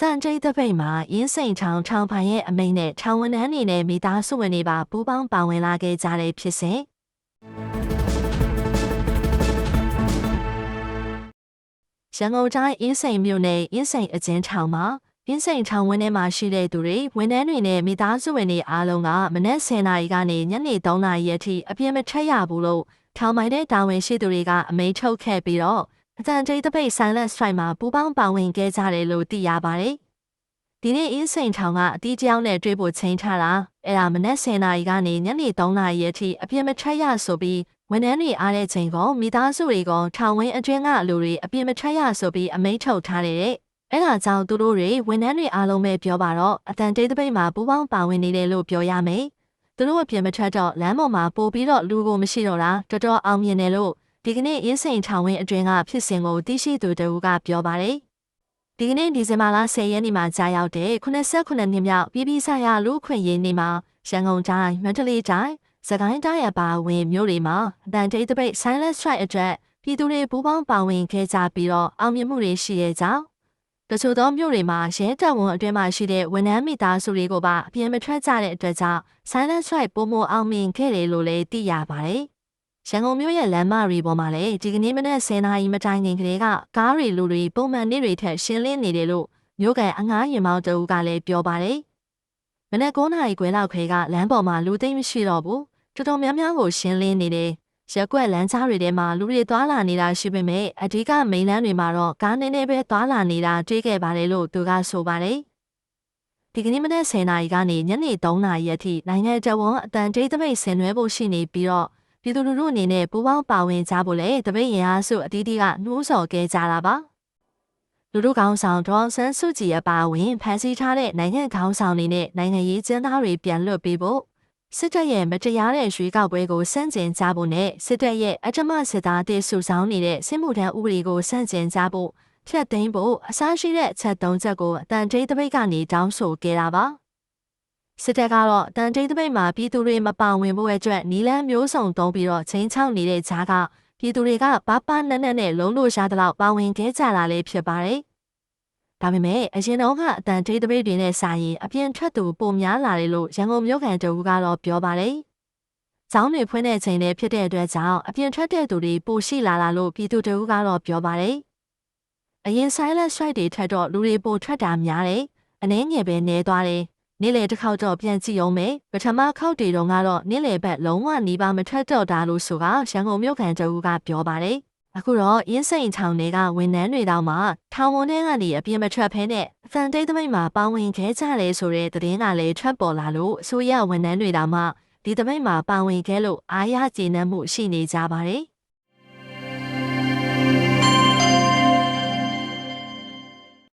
သံကျိတ်တပိတ်မှာရင်းစိန်ချောင်းထောင်ပိုင်ရဲ့အမိန့်နဲ့ထောင်ဝန်ထမ်းတွေနဲ့မိသားစုဝင်တွေပါပူးပေါင်းပါဝင်လာခဲ့ကြတဲ့ဖြစ်စဉ်ရန်ကုန်တိုင်းအင်းစိန်မြို့နယ်အင်းစိန်အကျဉ်းထောင်မှာအင်းစိန်ထောင်ဝင်းထဲမှာရှိတဲ့သူတွေဝန်ထမ်းတွေနဲ့မိသားစုဝင်တွေအားလုံးကမနက်10:00နာရီကနေညနေ3:00နာရီအထိအပြင်းမထက်ရဘူးလို့ထောင်ပိုင်တဲ့တာဝန်ရှိသူတွေကအမိန့်ထုတ်ခဲ့ပြီးတော့ အတန်တိတ်တပိတ် silent strike မှာပူပေါင်းပါဝင်ခဲ့ကြတယ်လို့သိရပါတယ်။ဒီနေ့အင်းစိန်ထောင်ကအတီးကြောင်နဲ့တွေ့ဖို့ချိန်ထားတာအဲ့ဒါမနက်10:00နာရီကနေညနေ3:00နာရီအထိအပြင်းမထက်ရဆိုပြီးဝန်ထမ်းတွေအားတဲ့ချိန်ကမိသားစုတွေကထောင်ဝင်းအတွင်းကလူတွေအပြင်းမထက်ရဆိုပြီးအမိန့်ထုတ်ထားတဲ့အဲ့ဒါကြောင့်သူတို့တွေဝန်ထမ်းတွေအားလုံးပဲပြောပါတော့အတန်တိတ်တပိတ်မှာပူပေါင်းပါဝင်နေတယ်လို့ပြောရမယ်။သူတို့အပြင်းမထွက်တော့လမ်းပေါ်မှာပို့ပြီးတော့လူကိုမရှိတော့တာတော်တော်အောင်မြင်တယ်လို့ ဒီကနေ့ရင်းစိန်ထောင်ဝင်းအတွင်းကဖြစ်စဉ်ကိုသိရှိသူတဦးကပြောပါတယ်။ဒီကနေ့ဒီဇင်ဘာလ10ရက်နေ့မှာကြာရောက်တဲ့89နှစ်မြောက်ပြည်ပဆိုင်ရာလူခွင့်ရေးနေ့မှာရန်ကုန်တိုင်းမန္တလေးတိုင်းစကိုင်းတိုင်းအပါအဝင်မြို့တွေမှာအတန်တိတ်တပိတ် silent strike အတွက်ပြည်သူတွေပူးပေါင်းပါဝင်ခဲ့ကြပြီးတော့အောင်မြင်မှုတွေရှိရဲ့ကြောင်းတချို့သောမြို့တွေမှာရဲတပ်ဝန်အတွင်းမှာရှိတဲ့ဝန်ထမ်းမိသားစုတွေကိုပါအပြင်းမထွက်ကြတဲ့အတွက်ကြောင့် silent strike ပုံမအောင်မြင်ခဲ့တယ်လို့လည်းသိရပါတယ်။ ရန်ကုန်မြို့ရဲ့လမ်းမတွေပေါ်မှာလည်းဒီကနေ့မနက်10:00နာရီမတိုင်ခင်ကလေးကကားတွေလူတွေပုံမှန်နေ့တွေထက်ရှင်းလင်းနေတယ်လို့မြို့ကန်အငားရင်မောင်းတအူးကလည်းပြောပါတယ်။မနက်9:00နာရီခွဲလောက်ခေကလမ်းပေါ်မှာလူသိမ်းမရှိတော့ဘူး။တော်တော်များများကိုရှင်းလင်းနေတယ်။ရက်ွက်လမ်းကြားတွေထဲမှာလူတွေသွားလာနေတာရှိပေမဲ့အဓိကမိန်လမ်းတွေမှာတော့ကားနည်းနည်းပဲသွားလာနေတာတွေ့ခဲ့ပါတယ်လို့သူကဆိုပါတယ်။ဒီကနေ့မနက်10:00နာရီကနေညနေ3:00နာရီအထိနိုင်ငံတော်ဝန်အတန်တိတ်သမိတ်ဆင်နွှဲဖို့ရှိနေပြီးတော့ ပြည်သူလူထုအနေနဲ့ပူးပေါင်းပါဝင်ကြဖို့လည်းတပိတ်ရင်အားစုအသီးသီးကနှိုးဆော်ခဲ့ကြတာပါလူထုကောင်းဆောင်ဒေါ်ဆန်းစုကြည်အပါအဝင်ဖန်ဆီးထားတဲ့နိုင်ငံကောင်းဆောင်တွေနဲ့နိုင်ငံရေးကျင်းသားတွေပြန်လွတ်ပေးဖို့စစ်တပ်ရဲ့မတရားတဲ့ရွေးကောက်ပွဲကိုစန့်ကျင်ကြဖို့နဲ့စစ်တပ်ရဲ့အထမစစ်သားတွေစုဆောင်းနေတဲ့စစ်မှုထမ်းဥပဒေကိုစန့်ကျင်ကြဖို့ဖြတ်သိမ်းဖို့အစားရှိတဲ့အချက်၃ချက်ကိုအတန်တိတ်တပိတ်ကနေတောင်းဆိုခဲ့တာပါ။ စစ်တပ်ကတော့တန်တိတ်တပိတ်မှာပြည်သူတွေမပါဝင်ဖို့အတွက်နီလန်းမျိုးစုံတုံးပြီးတော့ချင်းချောက်နေတဲ့ကြားကပြည်သူတွေကဘာပနက်နက်နဲ့လုံးလို့ရသလောက်ပါဝင်ခဲ့ကြတာလည်းဖြစ်ပါတယ်။ဒါပေမဲ့အရင်တော့ကအတန်တိတ်တပိတ်တွေနဲ့စာရင်အပြင်ထွက်သူပုံများလာတယ်လို့ရန်ကုန်မြို့ကန်တူကတော့ပြောပါတယ်။ကျောင်းတွေဖွင့်တဲ့ချိန်လည်းဖြစ်တဲ့အတွက်ကြောင့်အပြင်ထွက်တဲ့သူတွေပိုရှိလာလာလို့ပြည်သူတူကတော့ပြောပါတယ်။အရင် silent strike တွေထက်တော့လူတွေပိုထွက်တာများတယ်။အနည်းငယ်ပဲနေသွားတယ်။ နေ့လေတစ်ခေါက်တော့ပြန်ကြည့်အောင်မယ်ပထမခေါက်တည်တော့ကတော့နေ့လေဘက်လုံးဝနီးပါမထွက်တော့တာလို့ဆိုကရန်ကုန်မြို့ခံတအူးကပြောပါတယ်အခုတော့အင်းစိန်ချောင်းတွေကဝန်ထမ်းတွေတောင်မှထောင်ဝန်ထဲကနေအပြင်းမထွက်ဖဲနဲ့အဖန်တိတ်သမိတ်မှာပေါဝင်ခဲကြတယ်ဆိုတဲ့သတင်းကလည်းထွက်ပေါ်လာလို့အစိုးရဝန်ထမ်းတွေတောင်မှဒီသမိတ်မှာပါဝင်ခဲလို့အားရကျေနပ်မှုရှိနေကြပါတယ်